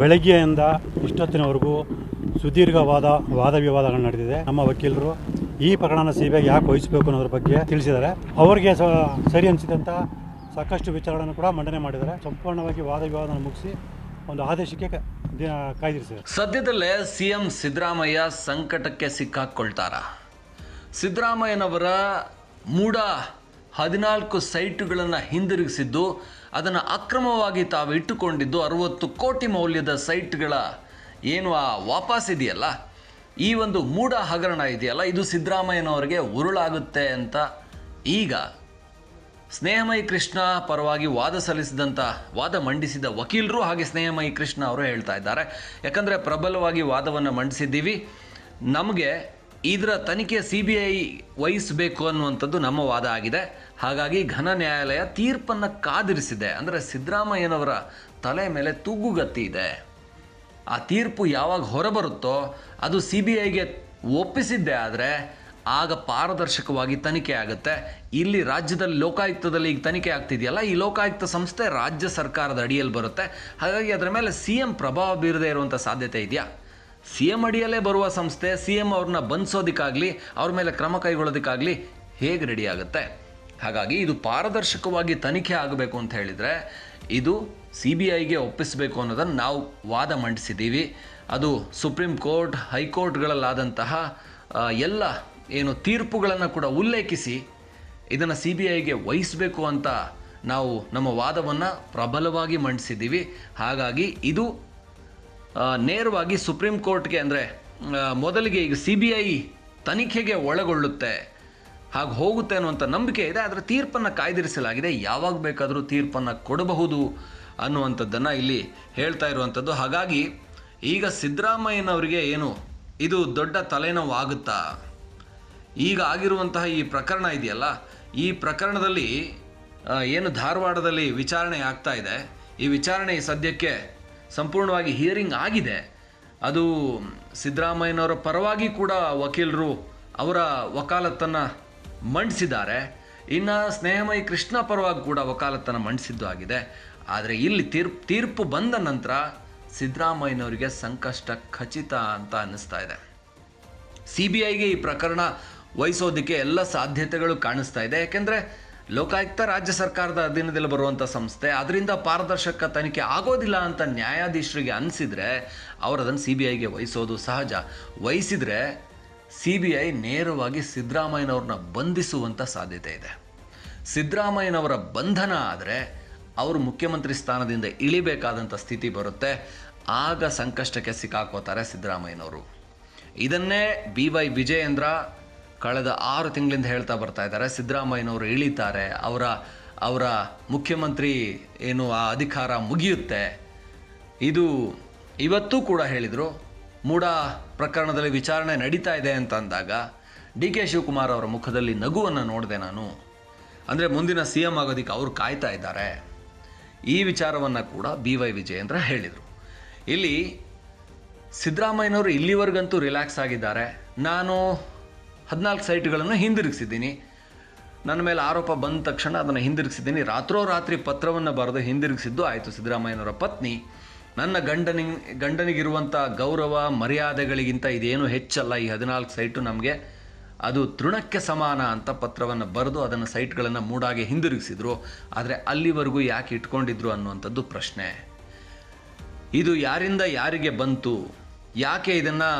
ಬೆಳಗ್ಗೆಯಿಂದ ಇಷ್ಟೊತ್ತಿನವರೆಗೂ ಸುದೀರ್ಘವಾದ ವಾದ ವಿವಾದಗಳು ನಡೆದಿದೆ. ನಮ್ಮ ವಕೀಲರು ಈ ಪ್ರಕರಣ ಸಿ ಯಾಕೆ ವಹಿಸಬೇಕು ಅನ್ನೋದ್ರ ಬಗ್ಗೆ ತಿಳಿಸಿದ್ದಾರೆ. ಅವರಿಗೆ ಸರಿ ಅನಿಸಿದಂಥ ಸಾಕಷ್ಟು ವಿಚಾರಗಳನ್ನು ಕೂಡ ಮಂಡನೆ ಮಾಡಿದ್ದಾರೆ. ಸಂಪೂರ್ಣವಾಗಿ ವಾದ ವಿವಾದವನ್ನು ಮುಗಿಸಿ ಒಂದು ಆದೇಶಕ್ಕೆ ಕಾಯ್ದಿರಿಸಿದೆ ಸದ್ಯದಲ್ಲೇ ಸಿಎಂ ಸಿದ್ದರಾಮಯ್ಯ ಸಂಕಟಕ್ಕೆ ಸಿಕ್ಕಾಕ್ಕೊಳ್ತಾರ ಸಿದ್ದರಾಮಯ್ಯನವರ ಮೂಡ ಹದಿನಾಲ್ಕು ಸೈಟುಗಳನ್ನು ಹಿಂದಿರುಗಿಸಿದ್ದು, ಅದನ್ನು ಅಕ್ರಮವಾಗಿ ತಾವು ಇಟ್ಟುಕೊಂಡಿದ್ದು ಅರವತ್ತು ಕೋಟಿ ಮೌಲ್ಯದ ಸೈಟ್ಗಳ ಏನು ಆ ವಾಪಸ್ ಇದೆಯಲ್ಲ, ಈ ಒಂದು ಮೂಡ ಹಗರಣ ಇದೆಯಲ್ಲ, ಇದು ಸಿದ್ದರಾಮಯ್ಯನವರಿಗೆ ಉರುಳಾಗುತ್ತೆ ಅಂತ ಈಗ ಸ್ನೇಹಮಯಿ ಕೃಷ್ಣ ಪರವಾಗಿ ವಾದ ಸಲ್ಲಿಸಿದಂಥ ವಾದ ಮಂಡಿಸಿದ ವಕೀಲರು ಹಾಗೆ ಸ್ನೇಹಮಯಿ ಕೃಷ್ಣ ಅವರು ಹೇಳ್ತಾ ಇದ್ದಾರೆ. ಯಾಕಂದರೆ ಪ್ರಬಲವಾಗಿ ವಾದವನ್ನು ಮಂಡಿಸಿದ್ದೀವಿ. ನಮಗೆ ಇದರ ತನಿಖೆ ಸಿ ಬಿ ಐ ವಹಿಸಬೇಕು ಅನ್ನುವಂಥದ್ದು ನಮ್ಮ ವಾದ ಆಗಿದೆ. ಹಾಗಾಗಿ ಘನ ನ್ಯಾಯಾಲಯ ತೀರ್ಪನ್ನು ಕಾದಿರಿಸಿದೆ. ಅಂದರೆ ಸಿದ್ದರಾಮಯ್ಯನವರ ತಲೆ ಮೇಲೆ ತೂಗುಗತ್ತಿ ಇದೆ. ಆ ತೀರ್ಪು ಯಾವಾಗ ಹೊರಬರುತ್ತೋ ಅದು ಸಿ ಬಿ ಐಗೆ ಒಪ್ಪಿಸಿದ್ದೆ ಆದರೆ ಆಗ ಪಾರದರ್ಶಕವಾಗಿ ತನಿಖೆ ಆಗುತ್ತೆ. ಇಲ್ಲಿ ರಾಜ್ಯದಲ್ಲಿ ಲೋಕಾಯುಕ್ತದಲ್ಲಿ ಈಗ ತನಿಖೆ ಆಗ್ತಿದೆಯಲ್ಲ, ಈ ಲೋಕಾಯುಕ್ತ ಸಂಸ್ಥೆ ರಾಜ್ಯ ಸರ್ಕಾರದ ಅಡಿಯಲ್ಲಿ ಬರುತ್ತೆ. ಹಾಗಾಗಿ ಅದರ ಮೇಲೆ ಸಿ ಎಂ ಪ್ರಭಾವ ಬೀರದೇ ಇರುವಂಥ ಸಾಧ್ಯತೆ ಇದೆಯಾ? ಸಿ ಎಂ ಅಡಿಯಲ್ಲೇ ಬರುವ ಸಂಸ್ಥೆ ಸಿ ಎಂ ಅವ್ರನ್ನ ಬಂಧಿಸೋದಕ್ಕಾಗಲಿ, ಅವ್ರ ಮೇಲೆ ಕ್ರಮ ಕೈಗೊಳ್ಳೋದಕ್ಕಾಗಲಿ ಹೇಗೆ ರೆಡಿ ಆಗುತ್ತೆ? ಹಾಗಾಗಿ ಇದು ಪಾರದರ್ಶಕವಾಗಿ ತನಿಖೆ ಆಗಬೇಕು ಅಂತ ಹೇಳಿದರೆ ಇದು ಸಿ ಬಿ ಐಗೆ ಒಪ್ಪಿಸಬೇಕು ಅನ್ನೋದನ್ನು ನಾವು ವಾದ ಮಂಡಿಸಿದ್ದೀವಿ. ಅದು ಸುಪ್ರೀಂ ಕೋರ್ಟ್, ಹೈಕೋರ್ಟ್ಗಳಲ್ಲಾದಂತಹ ಎಲ್ಲ ಏನು ತೀರ್ಪುಗಳನ್ನು ಕೂಡ ಉಲ್ಲೇಖಿಸಿ ಇದನ್ನು ಸಿ ಬಿ ಐಗೆ ವಹಿಸಬೇಕು ಅಂತ ನಾವು ನಮ್ಮ ವಾದವನ್ನು ಪ್ರಬಲವಾಗಿ ಮಂಡಿಸಿದ್ದೀವಿ. ಹಾಗಾಗಿ ಇದು ನೇರವಾಗಿ ಸುಪ್ರೀಂ ಕೋರ್ಟ್ಗೆ ಅಂದರೆ ಮೊದಲಿಗೆ ಈಗ ಸಿ ಬಿ ಐ ತನಿಖೆಗೆ ಒಳಗೊಳ್ಳುತ್ತೆ. ಹಾಗೆ ಹೋಗುತ್ತೆ ಅನ್ನುವಂಥ ನಂಬಿಕೆ ಇದೆ ಅದರ ತೀರ್ಪನ್ನು ಕಾಯ್ದಿರಿಸಲಾಗಿದೆ. ಯಾವಾಗ ಬೇಕಾದರೂ ತೀರ್ಪನ್ನು ಕೊಡಬಹುದು ಅನ್ನುವಂಥದ್ದನ್ನು ಇಲ್ಲಿ ಹೇಳ್ತಾ ಇರುವಂಥದ್ದು. ಹಾಗಾಗಿ ಈಗ ಸಿದ್ದರಾಮಯ್ಯನವರಿಗೆ ಏನು, ಇದು ದೊಡ್ಡ ತಲೆನೋವು ಆಗುತ್ತಾ ಈಗ ಆಗಿರುವಂತಹ ಈ ಪ್ರಕರಣ ಇದೆಯಲ್ಲ, ಈ ಪ್ರಕರಣದಲ್ಲಿ ಏನು ಧಾರವಾಡದಲ್ಲಿ ವಿಚಾರಣೆ ಆಗ್ತಾ ಇದೆ. ಈ ವಿಚಾರಣೆ ಸದ್ಯಕ್ಕೆ ಸಂಪೂರ್ಣವಾಗಿ ಹಿಯರಿಂಗ್ ಆಗಿದೆ. ಅದು ಸಿದ್ದರಾಮಯ್ಯನವರ ಪರವಾಗಿ ಕೂಡ ವಕೀಲರು ಅವರ ವಕಾಲತ್ತನ್ನು ಮಂಡಿಸಿದ್ದಾರೆ. ಇನ್ನು ಸ್ನೇಹಮಯಿ ಕೃಷ್ಣ ಪರವಾಗಿ ಕೂಡ ವಕಾಲತ್ತನ್ನು ಮಂಡಿಸಿದ್ದು ಆಗಿದೆ. ಆದರೆ ಇಲ್ಲಿ ತೀರ್ಪು ತೀರ್ಪು ಬಂದ ನಂತರ ಸಿದ್ದರಾಮಯ್ಯನವರಿಗೆ ಸಂಕಷ್ಟ ಖಚಿತ ಅಂತ ಅನ್ನಿಸ್ತಾ ಇದೆ. ಸಿ ಬಿ ಐಗೆ ಈ ಪ್ರಕರಣ ವಹಿಸೋದಕ್ಕೆ ಎಲ್ಲ ಸಾಧ್ಯತೆಗಳು ಕಾಣಿಸ್ತಾ ಇದೆ. ಯಾಕೆಂದರೆ ಲೋಕಾಯುಕ್ತ ರಾಜ್ಯ ಸರ್ಕಾರದ ಅಧೀನದಲ್ಲಿ ಬರುವಂಥ ಸಂಸ್ಥೆ ಅದರಿಂದ ಪಾರದರ್ಶಕ ತನಿಖೆ ಆಗೋದಿಲ್ಲ ಅಂತ ನ್ಯಾಯಾಧೀಶರಿಗೆ ಅನಿಸಿದರೆ ಅವರು ಅದನ್ನು ಸಿ ಬಿ ಐಗೆ ವಹಿಸೋದು ಸಹಜ. ವಹಿಸಿದರೆ ಸಿ ಬಿ ಐ ನೇರವಾಗಿ ಸಿದ್ದರಾಮಯ್ಯನವ್ರನ್ನ ಬಂಧಿಸುವಂಥ ಸಾಧ್ಯತೆ ಇದೆ. ಸಿದ್ದರಾಮಯ್ಯನವರ ಬಂಧನ ಆದರೆ ಅವರು ಮುಖ್ಯಮಂತ್ರಿ ಸ್ಥಾನದಿಂದ ಇಳಿಬೇಕಾದಂಥ ಸ್ಥಿತಿ ಬರುತ್ತೆ. ಆಗ ಸಂಕಷ್ಟಕ್ಕೆ ಸಿಕ್ಕಾಕೋತಾರೆ ಸಿದ್ದರಾಮಯ್ಯನವರು. ಇದನ್ನೇ ಬಿ ವೈ ವಿಜಯೇಂದ್ರ ಕಳೆದ ಆರು ತಿಂಗಳಿಂದ ಹೇಳ್ತಾ ಬರ್ತಾ ಇದ್ದಾರೆ. ಸಿದ್ದರಾಮಯ್ಯನವರು ಇಳಿತಾರೆ. ಅವರ ಅವರ ಮುಖ್ಯಮಂತ್ರಿ ಏನು ಆ ಅಧಿಕಾರ ಮುಗಿಯುತ್ತೆ. ಇದು ಇವತ್ತೂ ಕೂಡ ಹೇಳಿದರು. ಮೂಡ ಪ್ರಕರಣದಲ್ಲಿ ವಿಚಾರಣೆ ನಡೀತಾ ಇದೆ ಅಂತ ಅಂದಾಗ ಡಿ ಕೆ ಶಿವಕುಮಾರ್ ಅವರ ಮುಖದಲ್ಲಿ ನಗುವನ್ನು ನೋಡಿದೆ ನಾನು. ಅಂದರೆ ಮುಂದಿನ ಸಿ ಎಂ ಆಗೋದಕ್ಕೆ ಅವರು ಕಾಯ್ತಾ ಇದ್ದಾರೆ. ಈ ವಿಚಾರವನ್ನು ಕೂಡ ಬಿ ವೈ ವಿಜಯೇಂದ್ರ ಹೇಳಿದರು. ಇಲ್ಲಿ ಸಿದ್ದರಾಮಯ್ಯನವರು ಇಲ್ಲಿವರೆಗಂತೂ ರಿಲ್ಯಾಕ್ಸ್ ಆಗಿದ್ದಾರೆ. ನಾನು ಹದಿನಾಲ್ಕು ಸೈಟ್ಗಳನ್ನು ಹಿಂದಿರುಗಿಸಿದ್ದೀನಿ. ನನ್ನ ಮೇಲೆ ಆರೋಪ ಬಂದ ತಕ್ಷಣ ಅದನ್ನು ಹಿಂದಿರುಗಿಸಿದ್ದೀನಿ. ರಾತ್ರೋರಾತ್ರಿ ಪತ್ರವನ್ನು ಬರೆದು ಹಿಂದಿರುಗಿಸಿದ್ದು ಆಯಿತು ಸಿದ್ದರಾಮಯ್ಯನವರ ಪತ್ನಿ. ನನ್ನ ಗಂಡನಿ ಗಂಡನಿಗಿರುವಂಥ ಗೌರವ, ಮರ್ಯಾದೆಗಳಿಗಿಂತ ಇದೇನು ಹೆಚ್ಚಲ್ಲ. ಈ ಹದಿನಾಲ್ಕು ಸೈಟು ನಮಗೆ ಅದು ತೃಣಕ್ಕೆ ಸಮಾನ ಅಂತ ಪತ್ರವನ್ನು ಬರೆದು ಅದನ್ನು ಸೈಟ್ಗಳನ್ನು ಮೂಡಾಗೆ ಹಿಂದಿರುಗಿಸಿದ್ರು. ಆದರೆ ಅಲ್ಲಿವರೆಗೂ ಯಾಕೆ ಇಟ್ಕೊಂಡಿದ್ರು ಅನ್ನುವಂಥದ್ದು ಪ್ರಶ್ನೆ. ಇದು ಯಾರಿಂದ ಯಾರಿಗೆ ಬಂತು? ಯಾಕೆ ಇದನ್ನು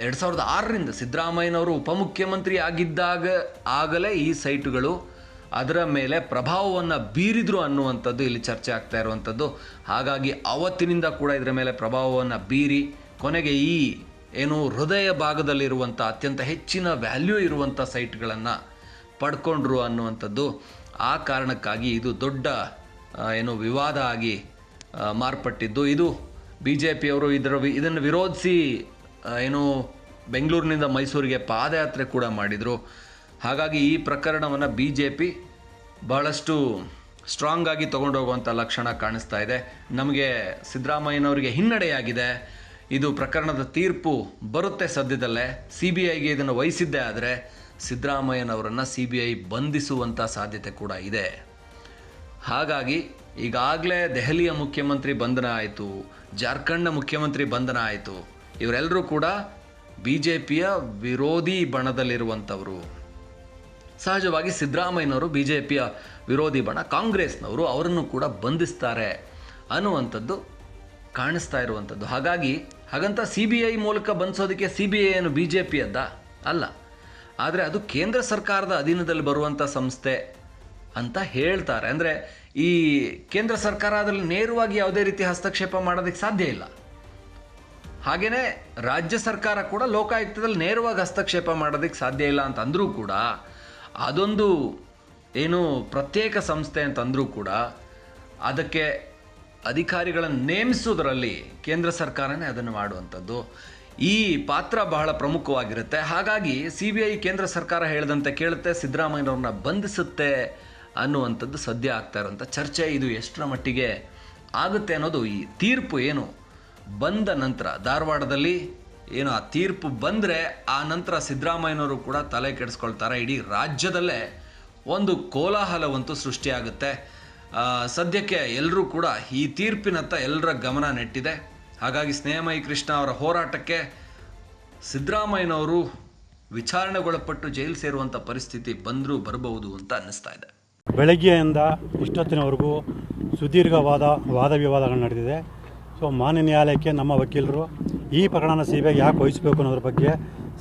ಎರಡು ಸಾವಿರದ ಆರರಿಂದ ಸಿದ್ದರಾಮಯ್ಯನವರು ಉಪಮುಖ್ಯಮಂತ್ರಿ ಆಗಿದ್ದಾಗ ಆಗಲೇ ಈ ಸೈಟುಗಳು ಅದರ ಮೇಲೆ ಪ್ರಭಾವವನ್ನು ಬೀರಿದ್ರು ಅನ್ನುವಂಥದ್ದು ಇಲ್ಲಿ ಚರ್ಚೆ ಆಗ್ತಾ ಇರುವಂಥದ್ದು. ಹಾಗಾಗಿ ಅವತ್ತಿನಿಂದ ಕೂಡ ಇದರ ಮೇಲೆ ಪ್ರಭಾವವನ್ನು ಬೀರಿ, ಕೊನೆಗೆ ಈ ಏನು ಹೃದಯ ಭಾಗದಲ್ಲಿರುವಂಥ ಅತ್ಯಂತ ಹೆಚ್ಚಿನ ವ್ಯಾಲ್ಯೂ ಇರುವಂಥ ಸೈಟ್ಗಳನ್ನು ಪಡ್ಕೊಂಡ್ರು ಅನ್ನುವಂಥದ್ದು. ಆ ಕಾರಣಕ್ಕಾಗಿ ಇದು ದೊಡ್ಡ ಏನು ವಿವಾದ ಆಗಿ ಮಾರ್ಪಟ್ಟಿದ್ದು. ಇದು ಬಿ ಜೆ ಪಿಯವರು ಇದರ ವಿ- ಇದನ್ನು ವಿರೋಧಿಸಿ ಏನು ಬೆಂಗಳೂರಿನಿಂದ ಮೈಸೂರಿಗೆ ಪಾದಯಾತ್ರೆ ಕೂಡ ಮಾಡಿದರು. ಹಾಗಾಗಿ ಈ ಪ್ರಕರಣವನ್ನು ಬಿ ಜೆ ಪಿ ಬಹಳಷ್ಟು ಸ್ಟ್ರಾಂಗ್ ಆಗಿ ತೊಗೊಂಡೋಗುವಂಥ ಲಕ್ಷಣ ಕಾಣಿಸ್ತಾ ಇದೆ. ನಮಗೆ ಸಿದ್ದರಾಮಯ್ಯನವರಿಗೆ ಹಿನ್ನಡೆಯಾಗಿದೆ. ಇದು ಪ್ರಕರಣದ ತೀರ್ಪು ಬರುತ್ತೆ ಸದ್ಯದಲ್ಲೇ. ಸಿ ಬಿ ಐಗೆ ಇದನ್ನು ವಹಿಸಿದ್ದೇ ಆದರೆ ಸಿದ್ದರಾಮಯ್ಯನವರನ್ನು ಸಿ ಬಿ ಐ ಬಂಧಿಸುವಂಥ ಸಾಧ್ಯತೆ ಕೂಡ ಇದೆ. ಹಾಗಾಗಿ ಈಗಾಗಲೇ ದೆಹಲಿಯ ಮುಖ್ಯಮಂತ್ರಿ ಬಂಧನ ಆಯಿತು, ಜಾರ್ಖಂಡ್ನ ಮುಖ್ಯಮಂತ್ರಿ ಬಂಧನ ಆಯಿತು. ಇವರೆಲ್ಲರೂ ಕೂಡ ಬಿ ಜೆ ಪಿಯ ವಿರೋಧಿ ಬಣದಲ್ಲಿರುವಂಥವರು ಸಹಜವಾಗಿ ಸಿದ್ದರಾಮಯ್ಯನವರು ಬಿ ಜೆ ಪಿಯ ವಿರೋಧಿ ಬಣ, ಕಾಂಗ್ರೆಸ್ನವರು ಅವರನ್ನು ಕೂಡ ಬಂಧಿಸ್ತಾರೆ ಅನ್ನುವಂಥದ್ದು ಕಾಣಿಸ್ತಾ ಇರುವಂಥದ್ದು. ಹಾಗಾಗಿ ಹಾಗಂತ ಸಿ ಬಿ ಐ ಮೂಲಕ ಬಂಧಿಸೋದಕ್ಕೆ ಸಿ ಬಿ ಐ ಏನು ಬಿ ಜೆ ಪಿಯದ್ದ ಅಲ್ಲ. ಆದರೆ ಅದು ಕೇಂದ್ರ ಸರ್ಕಾರದ ಅಧೀನದಲ್ಲಿ ಬರುವಂಥ ಸಂಸ್ಥೆ ಅಂತ ಹೇಳ್ತಾರೆ. ಅಂದರೆ ಈ ಕೇಂದ್ರ ಸರ್ಕಾರ ಅದರಲ್ಲಿ ನೇರವಾಗಿ ಯಾವುದೇ ರೀತಿ ಹಸ್ತಕ್ಷೇಪ ಮಾಡೋದಕ್ಕೆ ಸಾಧ್ಯ ಇಲ್ಲ. ಹಾಗೆಯೇ ರಾಜ್ಯ ಸರ್ಕಾರ ಕೂಡ ಲೋಕಾಯುಕ್ತದಲ್ಲಿ ನೇರವಾಗಿ ಹಸ್ತಕ್ಷೇಪ ಮಾಡೋದಕ್ಕೆ ಸಾಧ್ಯ ಇಲ್ಲ ಅಂತ ಅಂದರೂ ಕೂಡ ಅದೊಂದು ಏನು ಪ್ರತ್ಯೇಕ ಸಂಸ್ಥೆ ಅಂತಂದರೂ ಕೂಡ ಅದಕ್ಕೆ ಅಧಿಕಾರಿಗಳನ್ನು ನೇಮಿಸೋದ್ರಲ್ಲಿ ಕೇಂದ್ರ ಸರ್ಕಾರನೇ ಅದನ್ನು ಮಾಡುವಂಥದ್ದು. ಈ ಪಾತ್ರ ಬಹಳ ಪ್ರಮುಖವಾಗಿರುತ್ತೆ. ಹಾಗಾಗಿ ಸಿ ಬಿ ಐ ಕೇಂದ್ರ ಸರ್ಕಾರ ಹೇಳಿದಂತೆ ಕೇಳುತ್ತೆ, ಸಿದ್ದರಾಮಯ್ಯನವ್ರನ್ನ ಬಂಧಿಸುತ್ತೆ ಅನ್ನುವಂಥದ್ದು ಸದ್ಯ ಆಗ್ತಾ ಇರುವಂಥ ಚರ್ಚೆ. ಇದು ಎಷ್ಟರ ಮಟ್ಟಿಗೆ ಆಗುತ್ತೆ ಅನ್ನೋದು ಈ ತೀರ್ಪು ಏನು ಬಂದ ನಂತರ ಧಾರವಾಡದಲ್ಲಿ ಏನು ಆ ತೀರ್ಪು ಬಂದರೆ ಆ ನಂತರ ಸಿದ್ದರಾಮಯ್ಯನವರು ಕೂಡ ತಲೆ ಕೆಡಿಸ್ಕೊಳ್ತಾರೆ. ಇಡೀ ರಾಜ್ಯದಲ್ಲೇ ಒಂದು ಕೋಲಾಹಲವಂತೂ ಸೃಷ್ಟಿಯಾಗುತ್ತೆ. ಸದ್ಯಕ್ಕೆ ಎಲ್ಲರೂ ಕೂಡ ಈ ತೀರ್ಪಿನತ್ತ ಎಲ್ಲರ ಗಮನ ನೆಟ್ಟಿದೆ. ಹಾಗಾಗಿ ಸ್ನೇಹಮಯಿ ಕೃಷ್ಣ ಅವರ ಹೋರಾಟಕ್ಕೆ ಸಿದ್ದರಾಮಯ್ಯನವರು ವಿಚಾರಣೆಗೊಳಪಟ್ಟು ಜೈಲು ಸೇರುವಂಥ ಪರಿಸ್ಥಿತಿ ಬಂದರೂ ಬರಬಹುದು ಅಂತ ಅನ್ನಿಸ್ತಾ ಇದೆ. ಬೆಳಗ್ಗೆಯಿಂದ ಇಷ್ಟೊತ್ತಿನವರೆಗೂ ಸುದೀರ್ಘವಾದ ವಾದ ವಿವಾದಗಳು ನಡೆದಿದೆ. ಸೊ ಮಾನ್ಯ ನ್ಯಾಯಾಲಯಕ್ಕೆ ನಮ್ಮ ವಕೀಲರು ಈ ಪ್ರಕರಣನ ಸಿ ಬಿ ಐ ಯಾಕೆ ವಹಿಸಬೇಕು ಅನ್ನೋದ್ರ ಬಗ್ಗೆ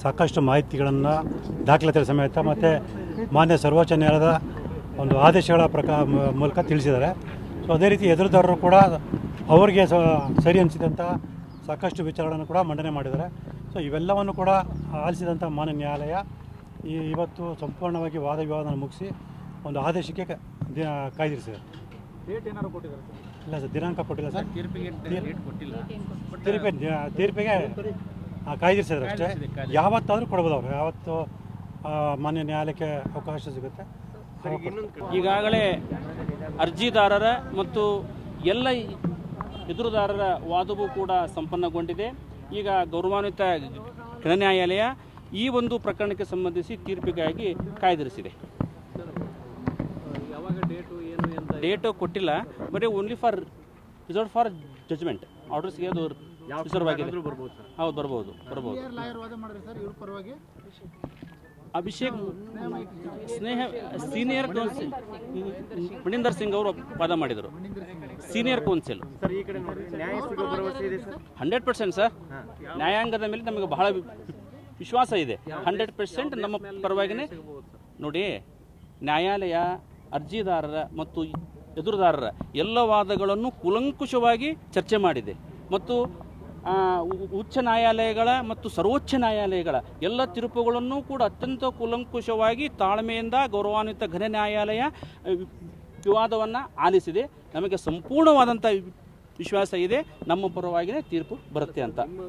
ಸಾಕಷ್ಟು ಮಾಹಿತಿಗಳನ್ನು ದಾಖಲಾತಿ ಸಮೇತ ಮತ್ತು ಮಾನ್ಯ ಸರ್ವೋಚ್ಚ ನ್ಯಾಯಾಲಯದ ಒಂದು ಆದೇಶಗಳ ಪ್ರಕಾರ ಮೂಲಕ ತಿಳಿಸಿದ್ದಾರೆ. ಸೊ ಅದೇ ರೀತಿ ಎದುರುದಾರರು ಕೂಡ ಅವರಿಗೆ ಸರಿ ಅನಿಸಿದಂಥ ಸಾಕಷ್ಟು ವಿಚಾರಗಳನ್ನು ಕೂಡ ಮಂಡನೆ ಮಾಡಿದ್ದಾರೆ. ಸೊ ಇವೆಲ್ಲವನ್ನು ಕೂಡ ಆಲಿಸಿದಂಥ ಮಾನ್ಯ ನ್ಯಾಯಾಲಯ ಈ ಇವತ್ತು ಸಂಪೂರ್ಣವಾಗಿ ವಾದ ವಿವಾದನ ಮುಗಿಸಿ ಒಂದು ಆದೇಶಕ್ಕೆ ಕಾಯ್ದಿರಿಸಿದೆ. ಡೇಟ್ ಏನಾದ್ರು ಕೊಟ್ಟಿದ್ದಾರೆ ಇಲ್ಲ ಸರ್ ದಿನಾಂಕ ಕೊಟ್ಟಿಲ್ಲ ಸರ್. ತೀರ್ಪಿಗೆ ಡೇಟ್ ಕೊಟ್ಟಿಲ್ಲ. ತೀರ್ಪಿಗೆ ದಿ- ತೀರ್ಪಿಗೆ ಆ, ಕಾಯ್ದಿರಿಸಿದ್ರು ಅಷ್ಟೇ. ಯಾವತ್ತಾದರೂ ಕೊಡ್ಬೋದು ಅವ್ರು. ಯಾವತ್ತು ಆ, ಮಾನ್ಯ ನ್ಯಾಯಾಲಯಕ್ಕೆ ಅವಕಾಶ ಸಿಗುತ್ತೆ. ಈಗಾಗಲೇ ಅರ್ಜಿದಾರರ ಮತ್ತು ಎಲ್ಲ ಎದುರುದಾರರ ವಾದವೂ ಕೂಡ ಸಂಪನ್ನಗೊಂಡಿದೆ. ಈಗ ಗೌರವಾನ್ವಿತ ಗೃಹ ನ್ಯಾಯಾಲಯ ಈ ಒಂದು ಪ್ರಕರಣಕ್ಕೆ ಸಂಬಂಧಿಸಿ ತೀರ್ಪಿಗಾಗಿ ಕಾಯ್ದಿರಿಸಿದೆ ಯಾವಾಗ ಡೇಟು ಏನು ಅಂತ ಡೇಟು ಕೊಟ್ಟಿಲ್ಲ ಬರೀ only for reserve for judgement ಆರ್ಡರ್ಸ್ಗೆ ಅವರು ರಿಸರ್ವ್ ಆಗಿದೆ. ಹೌದು ಬರ್ಬೋದು ಬರ್ಬೋದು. ಲಾಯರ್ ವಾದ ಮಾಡಿದ್ರೆ ಸರ್ ಇವ್ರ ಪರವಾಗಿ? ಅಭಿಷೇಕ್ ಸ್ನೇಹ ಸೀನಿಯರ್ ಕೌನ್ಸಿಲ್ ಮಣಿಂದರ್ ಸಿಂಗ್ ಅವರು ವಾದ ಮಾಡಿದರು. ಸೀನಿಯರ್ ಕೌನ್ಸಿಲ್ ಸರ್ ಈ ಕಡೆ ನೋಡಿ ನ್ಯಾಯ ಸಿಗೋ ಇದೆ ಸರ್. ಹಂಡ್ರೆಡ್ ಪರ್ಸೆಂಟ್ ಸರ್ ನ್ಯಾಯಾಂಗದ ಮೇಲೆ ನಮಗೆ ಬಹಳ ವಿಶ್ವಾಸ ಇದೆ. ಹಂಡ್ರೆಡ್ ಪರ್ಸೆಂಟ್ ನಮ್ಮ ಪರವಾಗಿನೇ ನೋಡಿ ನ್ಯಾಯಾಲಯ ಅರ್ಜಿದಾರರ ಮತ್ತು ಎದುರುದಾರರ ಎಲ್ಲ ವಾದಗಳನ್ನು ಕೂಲಂಕುಷವಾಗಿ ಚರ್ಚೆ ಮಾಡಿದೆ. ಮತ್ತು ಉಚ್ಚ ನ್ಯಾಯಾಲಯಗಳ ಮತ್ತು ಸರ್ವೋಚ್ಚ ನ್ಯಾಯಾಲಯಗಳ ಎಲ್ಲ ತೀರ್ಪುಗಳನ್ನು ಕೂಡ ಅತ್ಯಂತ ಕೂಲಂಕುಷವಾಗಿ ತಾಳ್ಮೆಯಿಂದ ಗೌರವಾನ್ವಿತ ಘನ ನ್ಯಾಯಾಲಯ ವಿವಾದವನ್ನು ಆಲಿಸಿದೆ. ನಮಗೆ ಸಂಪೂರ್ಣವಾದಂಥ ವಿಶ್ವಾಸ ಇದೆ. ನಮ್ಮ ಪರವಾಗಿಯೇ ತೀರ್ಪು ಬರುತ್ತೆ ಅಂತ.